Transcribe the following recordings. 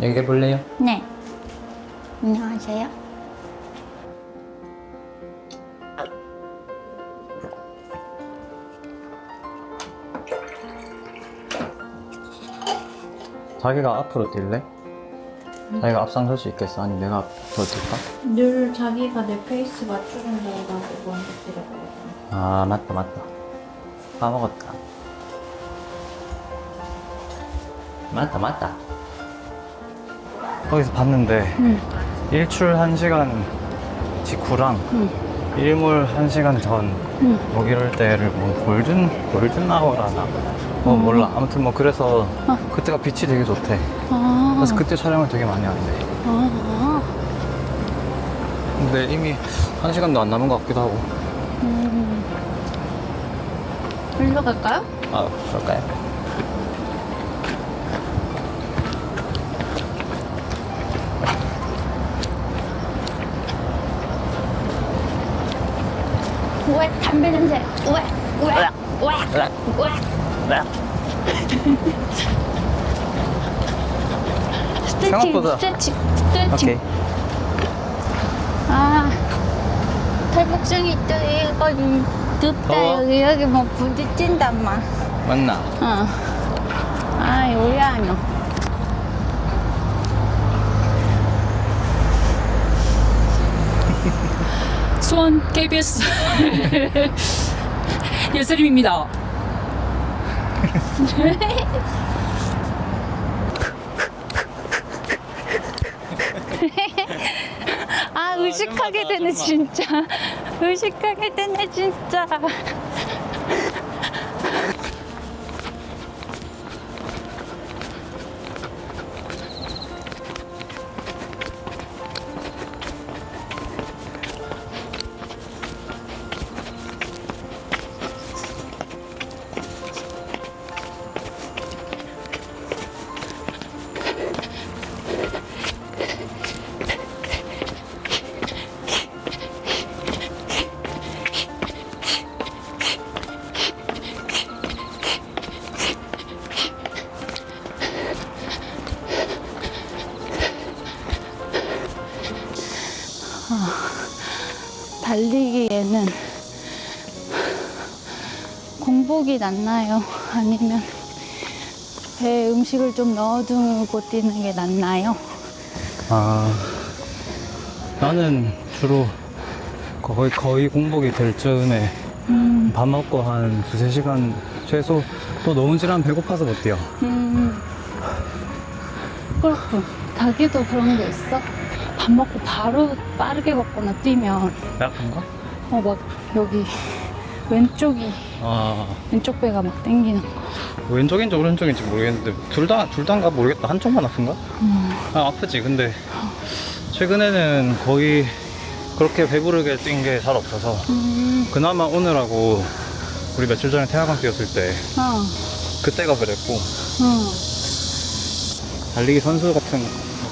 얘기해 볼래요? 네. 안녕하세요. 자기가 앞으로 뛸래? 자기가 앞장 설 수 있겠어? 아니 내가 더 뛸까? 늘 자기가 내 페이스 맞추는다고 나보고 먼저 들어가요. 아 맞다 맞다 까먹었다 맞다 맞다 거기서 봤는데 응. 일출 1시간 직후랑 응. 일몰 1시간 전 응. 뭐 이럴 때를 뭐 골든 골든 아워라나 뭐 몰라 아무튼 뭐 그래서 어. 그때가 빛이 되게 좋대 아. 그래서 그때 촬영을 되게 많이 한대 아. 근데 이미 1시간도 안 남은 것 같기도 하고 음. 일로 갈까요? 아 그럴까요? 왜 담배 냄새? 왜? 왜? 왜? 왜? 스트레칭, 생각보다- 스트레칭, 스트레칭. 오케이 아, 탈북증이 또 이거 좀 덥다 더워? 여기 여기 뭐 부딪힌단 말. 맞나? 어. 아, 요리하노. 수원 KBS 예슬림입니다. 아, 의식하게 되네 아줌마. 진짜. 의식하게 되네 진짜. 공복이 낫나요? 아니면 배에 음식을 좀 넣어두고 뛰는 게 낫나요? 아 나는 주로 거의 거의 공복이 될 즈음에 음, 밥 먹고 한 두세 시간 최소 또 너무 지나면 배고파서 못 뛰어 음, 그렇군. 자기도 그런 게 있어? 밥 먹고 바로 빠르게 걷거나 뛰면 약한가? 어막 여기 왼쪽이 아 왼쪽 배가 막 땡기는 거. 왼쪽인지 오른쪽인지 모르겠는데 둘 다 둘 다인가 모르겠다 한쪽만 아픈가? 음, 아 아프지 근데 최근에는 거의 그렇게 배부르게 뛴 게 잘 없어서 음, 그나마 오늘하고 우리 며칠 전에 태화강 뛰었을 때 어, 그때가 그랬고 어. 달리기 선수 같은 거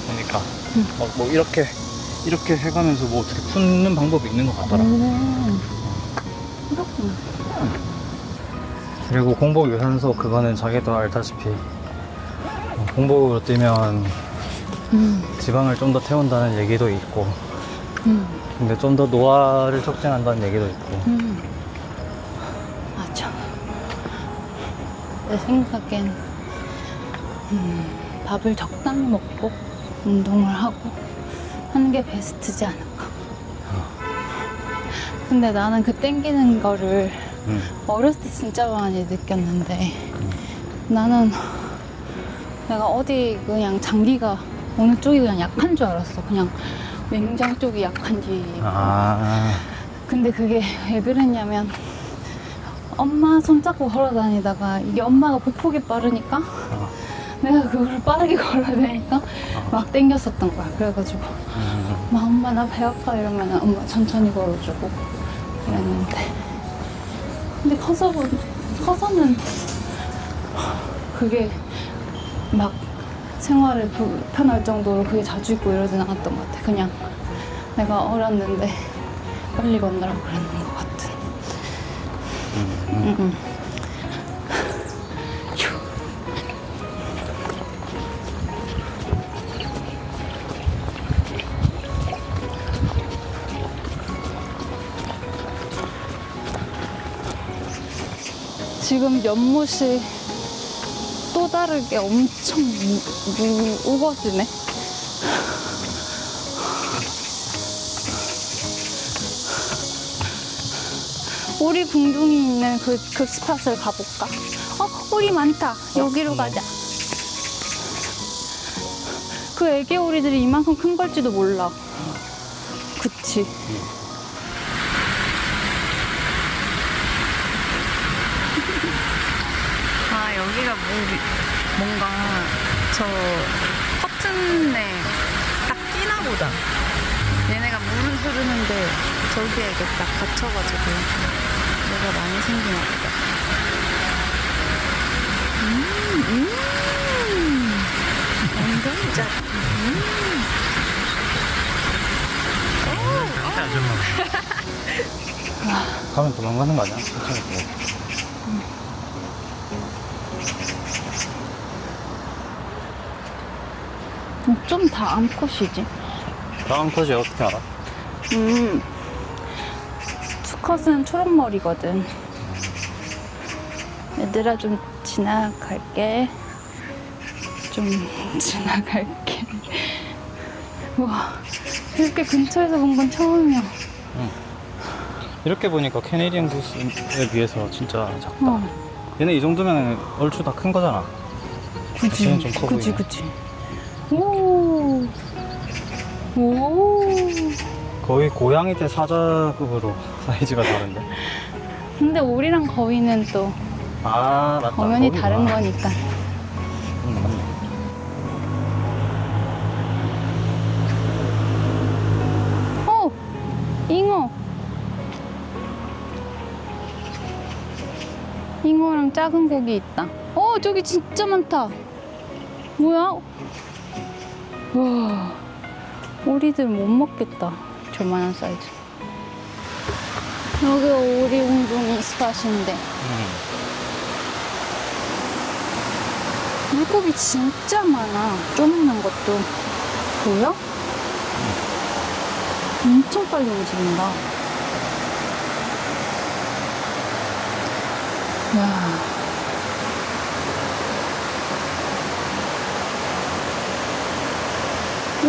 보니까 음. 막뭐 이렇게 이렇게 해가면서 뭐 어떻게 푸는 방법이 있는 것 같더라. 오, 그렇구나. 그리고 공복 유산소 그거는 자기도 알다시피 어, 공복으로 뛰면 음, 지방을 좀 더 태운다는 얘기도 있고 음, 근데 좀 더 노화를 촉진한다는 얘기도 있고 음. 맞아. 내 생각엔 음, 밥을 적당히 먹고 운동을 하고 하는 게 베스트지 않을까. 근데 나는 그 땡기는 거를 음. 어렸을 때 진짜 많이 느꼈는데 나는 내가 어디 그냥 장기가 어느 쪽이 그냥 약한 줄 알았어. 그냥 맹장 쪽이 약한지. 아 근데 그게 왜 그랬냐면 엄마 손잡고 걸어 다니다가 이게 엄마가 보폭이 빠르니까 어. 내가 그걸 빠르게 걸어야 되니까 막 땡겼었던 거야. 그래가지고 음. 막 엄마 나 배 아파 이러면 엄마 천천히 걸어주고 이랬는데 근데 커서 보- 커서는 그게 막 생활에 불편할 정도로 그게 자주 있고 이러진 않았던 것 같아. 그냥 내가 어렸는데 빨리 걷느라고 그랬는 것 같은. 음, 지금 연못이 또 다르게 엄청 무, 무거워지네. 오리 궁둥이 있는 그, 그 스팟을 가볼까? 어, 오리 많다. 여기로 가자. 그 애기 오리들이 이만큼 큰 걸지도 몰라. 그치. 아, 여기가 뭐, 뭔가 저 커튼에 딱 끼나 보다. 얘네가 물을 흐르는데 저기에 이게 딱 갇혀가지고 뭐가 많이 생기나 보다. 음, 음. 완전 짜. 가면 도망가는 거 아니야? 천천히 해. 좀다 암컷이지. 다음 컷이 어떻게 알아? 음. 수컷은 초록머리거든. 얘들아 좀 지나갈게. 좀 지나갈게. 와, 이렇게 근처에서 본 건 처음이야. 이렇게 보니까 캐네디언 구스에 비해서 진짜 작다. 어, 얘네 이 정도면 얼추 다 큰 거잖아. 얘는 좀커 보이네. 그지. 오, 오. 거의 고양이 때 사자급으로 사이즈가 다른데. 근데 우리랑 거위는 또 아 맞다. 엄연히 거기구나. 다른 거니까. 응, 맞네. 어! 잉어! 잉어랑 작은 고기 있다. 어, 저기 진짜 많다. 뭐야? 와, 오리들 못 먹겠다. 저만한 사이즈. 여기 오리 웅둥이 스팟인데. 응. 물고기 진짜 많아. 쪼먹는 것도. 보여? 엄청 빨리 움직인다. 야.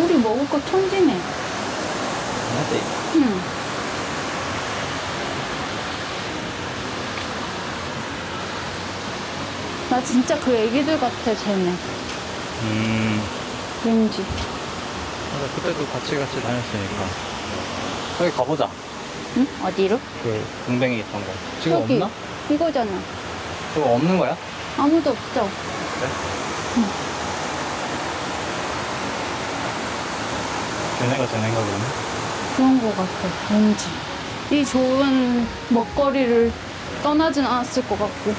우리 먹을 거 천지네. 맞지? 응. 나 진짜 그 애기들 같아, 쟤네. 음. 왠지. 맞아 그때도 같이 같이 다녔으니까. 저기 가보자. 응? 어디로? 그 동뱅이 있던 거. 지금 여기. 없나? 이거잖아. 저거 없는 거야? 아무도 없어. 걔네가 쟤네가 그러네. 그런 거 같아, 왠지. 이 좋은 먹거리를 떠나진 않았을 것 같고.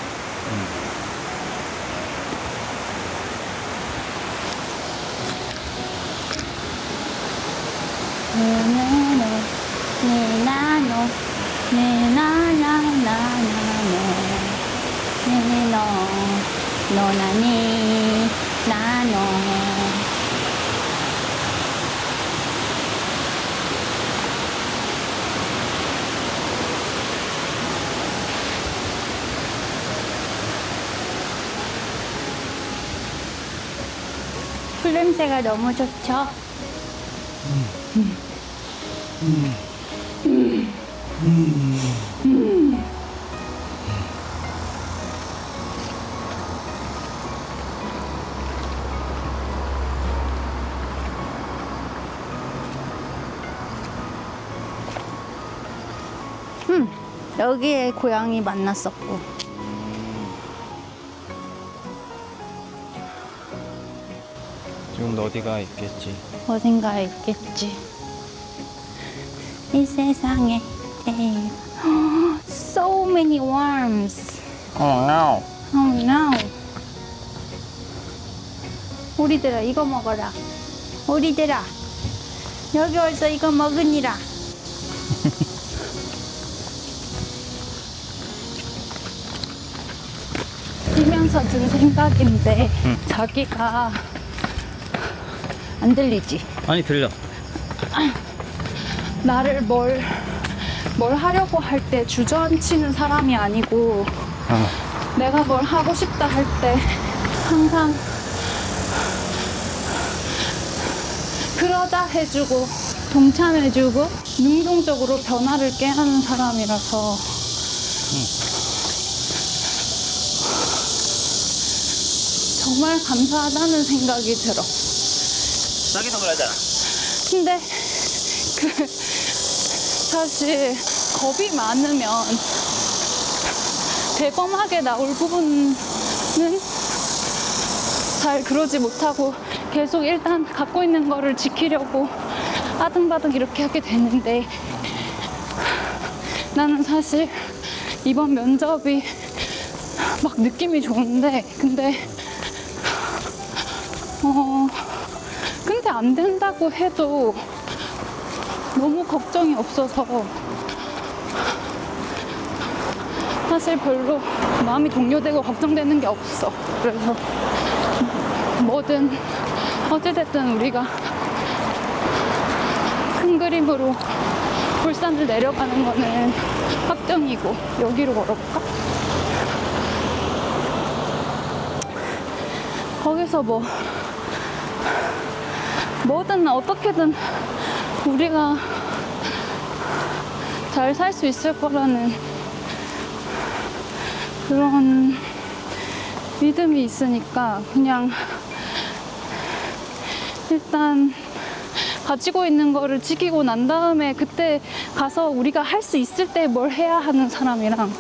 네네네, 네나노, 네나나나나네, 네노, 노나니, 나노. 풀 냄새가 너무 좋죠? 음, 여기에 고양이 만났었고. 지금도 어디가 있겠지. 어딘가에 있겠지. 이 세상에 제일 so many worms. Oh no. Oh no. 오리들아 이거 먹어라. 오리들아 여기 와서 이거 먹으니라. 뛰면서 든 생각인데 자기가 안 들리지. 아니 들려. 나를 뭘, 뭘 하려고 할 때 주저앉히는 사람이 아니고 아, 내가 뭘 하고 싶다 할 때 항상 그러자 해주고 동참해주고 능동적으로 변화를 깨하는 사람이라서 정말 감사하다는 생각이 들어. 싸게 선물하잖아. 근데 그 사실 겁이 많으면 대범하게 나올 부분은 잘 그러지 못하고 계속 일단 갖고 있는 거를 지키려고 아등바등 이렇게 하게 되는데 나는 사실 이번 면접이 막 느낌이 좋은데 근데 어 근데 안 된다고 해도 너무 걱정이 없어서 사실 별로 마음이 동요되고 걱정되는 게 없어. 그래서 뭐든 어찌됐든 우리가 큰 그림으로 불산을 내려가는 거는 확정이고 여기로 걸어볼까? 거기서 뭐 뭐든 어떻게든 우리가 잘 살 수 있을 거라는 그런 믿음이 있으니까 그냥 일단 가지고 있는 거를 지키고 난 다음에 그때 가서 우리가 할 수 있을 때 뭘 해야 하는 사람이랑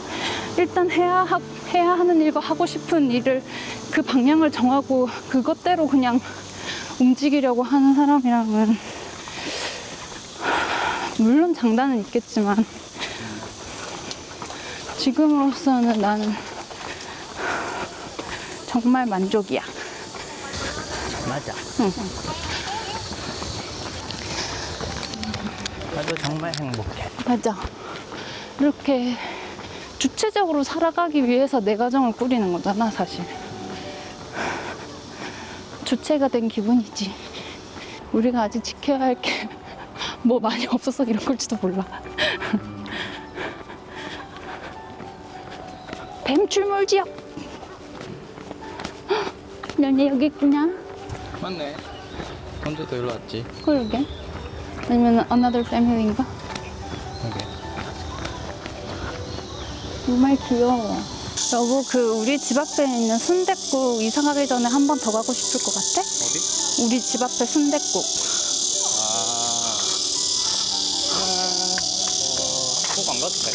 일단 해야 하, 해야 하는 일과 하고 싶은 일을 그 방향을 정하고 그것대로 그냥 움직이려고 하는 사람이랑은 물론 장단은 있겠지만 지금으로서는 나는 정말 만족이야. 맞아. 응. 나도 정말 행복해. 맞아. 이렇게 주체적으로 살아가기 위해서 내 가정을 꾸리는 거잖아, 사실. 주체가 된 기분이지. 우리가 아직 지켜야 할 게 뭐 많이 없어서 이런 걸지도 몰라. 뱀 출몰 지역. 너네 여기 있구나. 맞네. 언제도 일로 왔지. 그러게. 아니면 another family인가? 여기. 정말 귀여워. 여보, 그 우리 집 앞에 있는 순댓국 이사 가기 전에 한 번 더 가고 싶을 것 같아? 어디? 우리 집 앞에 순댓국. 아. 꼭안 가도 돼.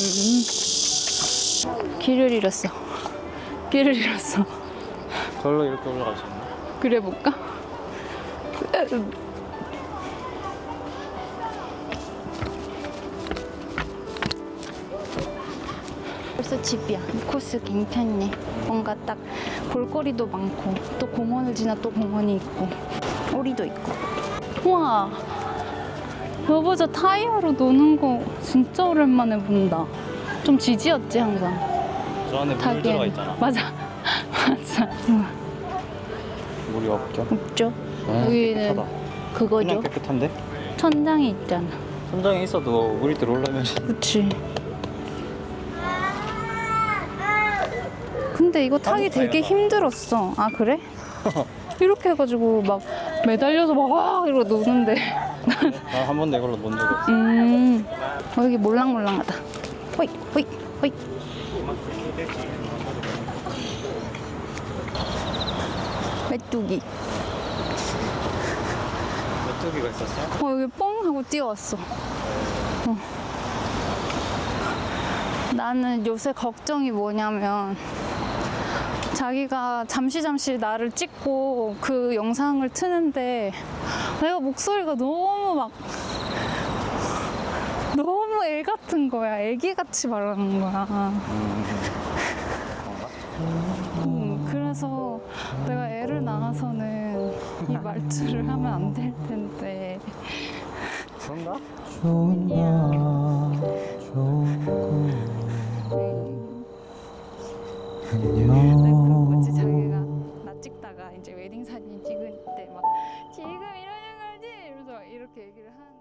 음. 길을 잃었어. 길을 잃었어. 걸로 이렇게 있나? 그래 볼까? 벌써 집이야. 이 코스 괜찮네. 뭔가 딱 볼거리도 많고 또 공원을 지나 또 공원이 있고 오리도 있고. 우와. 여보 저 타이어로 노는 거 진짜 오랜만에 본다. 좀 지지였지 항상. 저 안에 물. 들어가 있잖아. 맞아. 맞아. 우와. 물이 없죠? 없죠. 아, 여기는 깨끗하다. 그거죠. 그냥 깨끗한데? 천장이 있잖아. 천장에 있어도 물이 들어오려면 그치. 근데 이거 타기 되게. 힘들었어. 아, 그래? 이렇게 해가지고 막 매달려서 막 와! 이러고 노는데. 나한 번도 이걸로 못 적었어. 음. 어, 여기 몰랑몰랑하다. 호이, 호이, 호이. 메뚜기. 메뚜기가 있었어? 어, 여기 뽕 하고 뛰어왔어. 어. 나는 요새 걱정이 뭐냐면 자기가 잠시 잠시 나를 찍고 그 영상을 트는데 내가 목소리가 너무 막 너무 애 같은 거야. 애기 같이 말하는 거야. 음, 그래서 내가 애를 낳아서는 이 말투를 하면 안 될 텐데. 그런가? 좋은 밤 좋은 꿈 안녕 뭐지 자기가 나 찍다가 이제 웨딩 사진 찍을 때 막 지금 이러는 거지? 이러면서 이렇게 얘기를 하는데